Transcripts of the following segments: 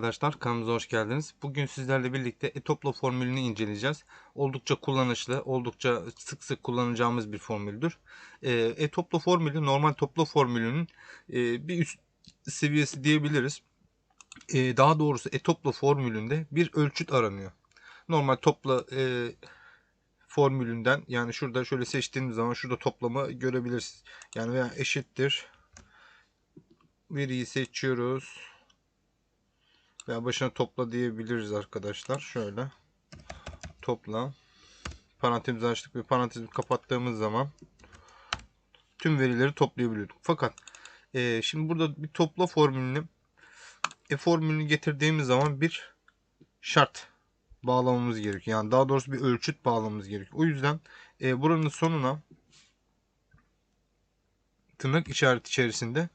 arkadaşlar, kanalımıza hoş geldiniz. Bugün sizlerle birlikte etopla formülünü inceleyeceğiz. Oldukça kullanışlı, oldukça sık sık kullanacağımız bir formüldür. E, etopla formülü normal topla formülünün e, bir üst seviyesi diyebiliriz. E, daha doğrusu etopla formülünde bir ölçüt aranıyor. Normal topla formülünden yani şurada şöyle seçtiğimiz zaman şurada toplamı görebilirsiniz. Yani veya eşittir veriyi seçiyoruz. Veya başına topla diyebiliriz arkadaşlar. Şöyle topla. Parantezi açtık ve parantezi kapattığımız zaman tüm verileri toplayabiliyorduk. Fakat e, şimdi burada bir topla formülünü e formülünü getirdiğimiz zaman bir şart bağlamamız gerekiyor. Yani daha doğrusu bir ölçüt bağlamamız gerekiyor. O yüzden e, buranın sonuna tırnak işareti içerisinde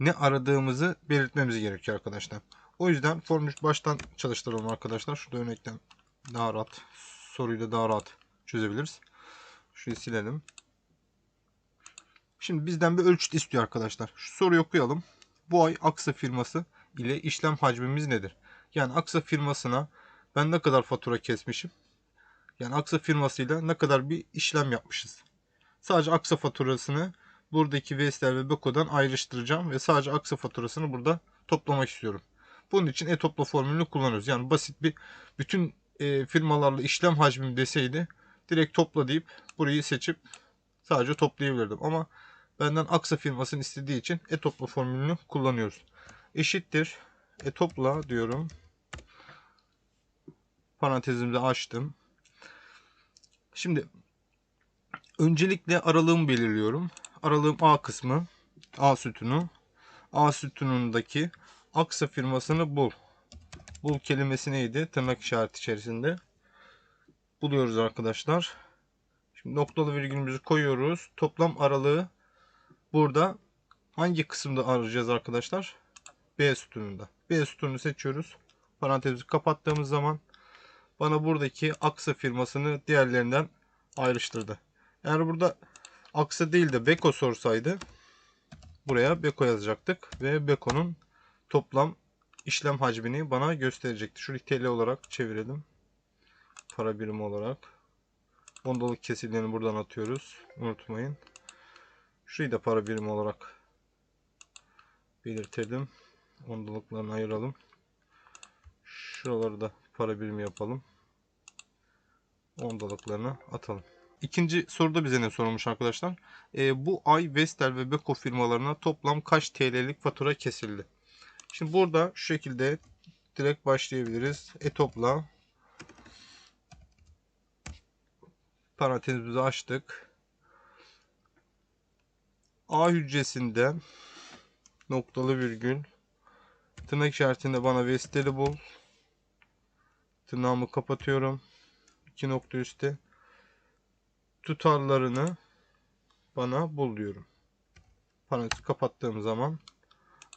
ne aradığımızı belirtmemiz gerekiyor arkadaşlar. O yüzden formülü baştan çalıştıralım arkadaşlar. Şurada örnekten daha rahat soruyu da daha rahat çözebiliriz. Şurayı silelim. Şimdi bizden bir ölçüt istiyor arkadaşlar. Şu soruyu okuyalım. Bu ay Aksa firması ile işlem hacmimiz nedir? Yani Aksa firmasına ben ne kadar fatura kesmişim? Yani Aksa firmasıyla ne kadar bir işlem yapmışız? Sadece Aksa faturasını buradaki Vestel ve Beko'dan ayrıştıracağım ve sadece Aksa faturasını burada toplamak istiyorum. Bunun için e-topla formülünü kullanıyoruz. Yani basit bir bütün e, firmalarla işlem hacmim deseydi direkt topla deyip burayı seçip sadece toplayabilirdim. Ama benden Aksa firmasının istediği için e-topla formülünü kullanıyoruz. Eşittir e-topla diyorum. Parantezimizi açtım. Şimdi öncelikle aralığımı belirliyorum. Aralığım A kısmı. A sütunu. A sütunundaki Aksa firmasını bul. Bul kelimesi neydi? Tırnak işareti içerisinde. Buluyoruz arkadaşlar. Şimdi noktalı virgülümüzü koyuyoruz. Toplam aralığı burada hangi kısımda arayacağız arkadaşlar? B sütununda. B sütununu seçiyoruz. Parantezi kapattığımız zaman bana buradaki Aksa firmasını diğerlerinden ayrıştırdı. Eğer burada Aksa değil de Beko sorsaydı buraya Beko yazacaktık ve Beko'nun toplam işlem hacmini bana gösterecekti. Şurayı TL olarak çevirelim. Para birimi olarak. Ondalık kesirlerini buradan atıyoruz. Unutmayın. Şurayı da para birimi olarak belirtelim. Ondalıklarını ayıralım. Şuraları da para birimi yapalım. Ondalıklarını atalım. İkinci soruda bize ne sorulmuş arkadaşlar? E, bu ay Vestel ve Beko firmalarına toplam kaç TL'lik fatura kesildi? Şimdi burada şu şekilde direkt başlayabiliriz. E topla. Parantezimizi açtık. A hücresinde noktalı virgül tırnak işaretinde bana Vestel'i bul. Tırnağımı kapatıyorum. İki nokta üstte tutarlarını bana bul diyorum. Parantezi kapattığım zaman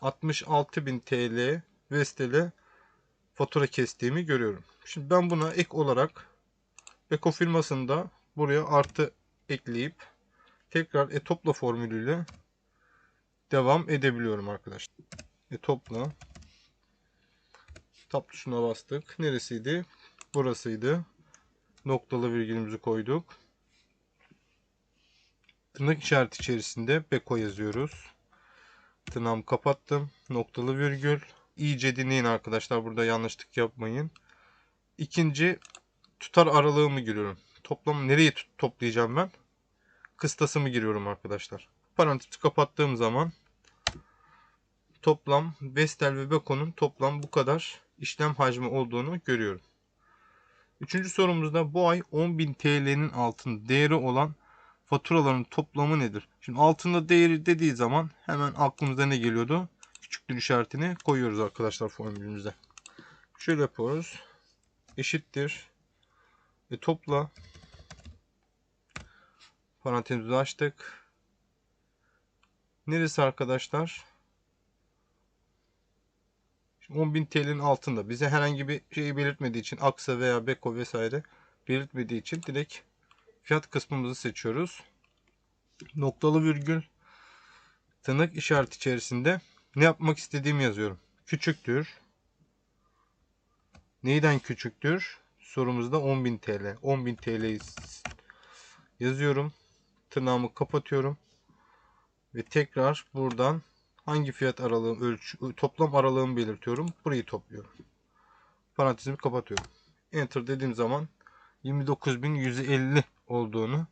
66.000 TL Vestel'e fatura kestiğimi görüyorum. Şimdi ben buna ek olarak Beko firmasında buraya artı ekleyip tekrar e topla formülüyle devam edebiliyorum arkadaşlar. E topla tab tuşuna bastık. Neresiydi? Burasıydı. Noktalı virgülümüzü koyduk. Tırnak işareti içerisinde Beko yazıyoruz. Tırnağımı kapattım. Noktalı virgül. İyice dinleyin arkadaşlar. Burada yanlışlık yapmayın. İkinci tutar aralığımı giriyorum. Toplam nereye toplayacağım ben? Kıstasımı giriyorum arkadaşlar. Parantezi kapattığım zaman toplam Vestel ve Beko'nun toplam bu kadar işlem hacmi olduğunu görüyorum. Üçüncü sorumuzda bu ay 10.000 TL'nin altında değeri olan faturaların toplamı nedir? Şimdi altında değeri dediği zaman hemen aklımıza ne geliyordu? Küçüktür işaretini koyuyoruz arkadaşlar formülümüze. Şöyle yapıyoruz. Eşittir. Ve topla. Parantezimizi açtık. Neresi arkadaşlar? 10.000 TL'nin altında. Bize herhangi bir şey belirtmediği için Aksa veya Beko vesaire belirtmediği için direkt fiyat kısmımızı seçiyoruz. Noktalı virgül tırnak işareti içerisinde ne yapmak istediğimi yazıyorum. Küçüktür. neyden küçüktür? Sorumuzda 10.000 TL. 10.000 TL'yi yazıyorum. Tırnağımı kapatıyorum. Ve tekrar buradan hangi fiyat aralığı ölçü toplam aralığımı belirtiyorum. Burayı topluyorum. Parantezimi kapatıyorum. Enter dediğim zaman 29.150 olduğunu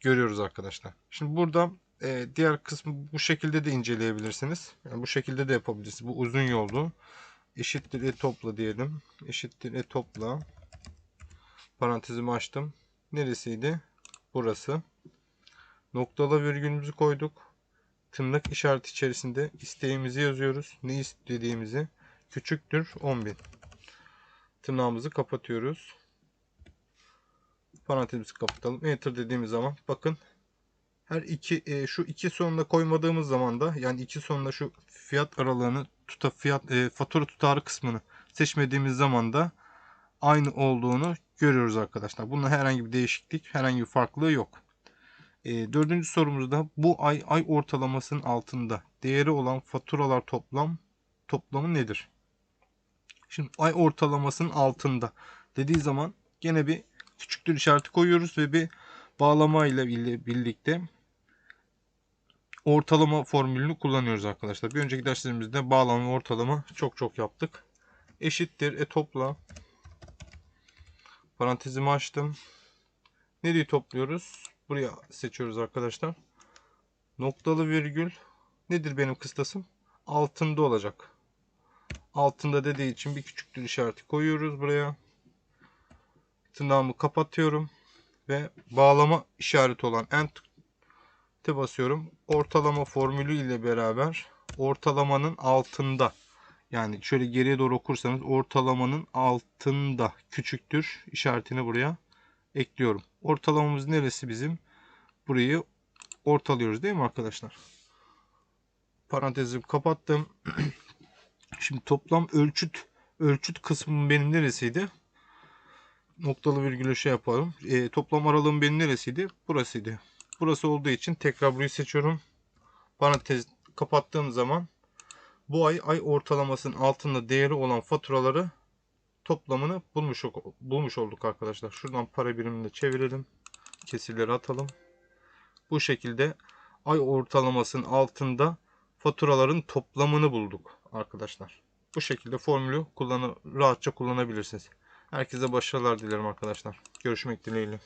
görüyoruz arkadaşlar. Şimdi burada e, diğer kısmı bu şekilde de inceleyebilirsiniz. Yani bu şekilde de yapabilirsiniz. Bu uzun yoldu. Eşittir e topla diyelim. Eşittir e topla. Parantezimi açtım. Neresiydi? Burası. Noktalı virgülümüzü koyduk. Tırnak işareti içerisinde isteğimizi yazıyoruz. Ne istediğimizi. Küçüktür 10.000. Tırnağımızı kapatıyoruz. Parantezimizi kapatalım. Enter dediğimiz zaman bakın her iki e, şu iki sonuna koymadığımız zaman da yani iki sonuna şu fiyat aralığını tuta fiyat e, fatura tutarı kısmını seçmediğimiz zaman da aynı olduğunu görüyoruz arkadaşlar. Bunda herhangi bir değişiklik, herhangi bir farklılığı yok. E, dördüncü sorumuzda bu ay ay ortalamasının altında değeri olan faturalar toplam toplamı nedir? Şimdi ay ortalamasının altında dediği zaman gene bir küçüktür işareti koyuyoruz ve bir bağlama ile birlikte ortalama formülünü kullanıyoruz arkadaşlar. Bir önceki derslerimizde bağlama ve ortalama çok çok yaptık. Eşittir e topla parantezimi açtım. Nereyi topluyoruz? Buraya seçiyoruz arkadaşlar. Noktalı virgül nedir benim kıstasım? Altında olacak. Altında dediği için bir küçüktür işareti koyuyoruz buraya. Tırnağımı kapatıyorum ve bağlama işareti olan Enter'e basıyorum. Ortalama formülü ile beraber ortalamanın altında yani şöyle geriye doğru okursanız ortalamanın altında küçüktür işaretini buraya ekliyorum. Ortalamamız neresi bizim? Burayı ortalıyoruz değil mi arkadaşlar? Parantezimi kapattım. Şimdi toplam ölçüt ölçüt kısmım benim neresiydi? Noktalı virgülü şey yapalım. E, toplam aralığım benim neresiydi? Burasıydı. Burası olduğu için tekrar burayı seçiyorum. Parantez kapattığım zaman bu ay ay ortalamasının altında değeri olan faturaları toplamını bulmuş, bulmuş olduk arkadaşlar. Şuradan para birimini çevirelim. Kesirleri atalım. Bu şekilde ay ortalamasının altında faturaların toplamını bulduk arkadaşlar. Bu şekilde formülü kullanı, rahatça kullanabilirsiniz. Herkese başarılar dilerim arkadaşlar. Görüşmek dileğiyle.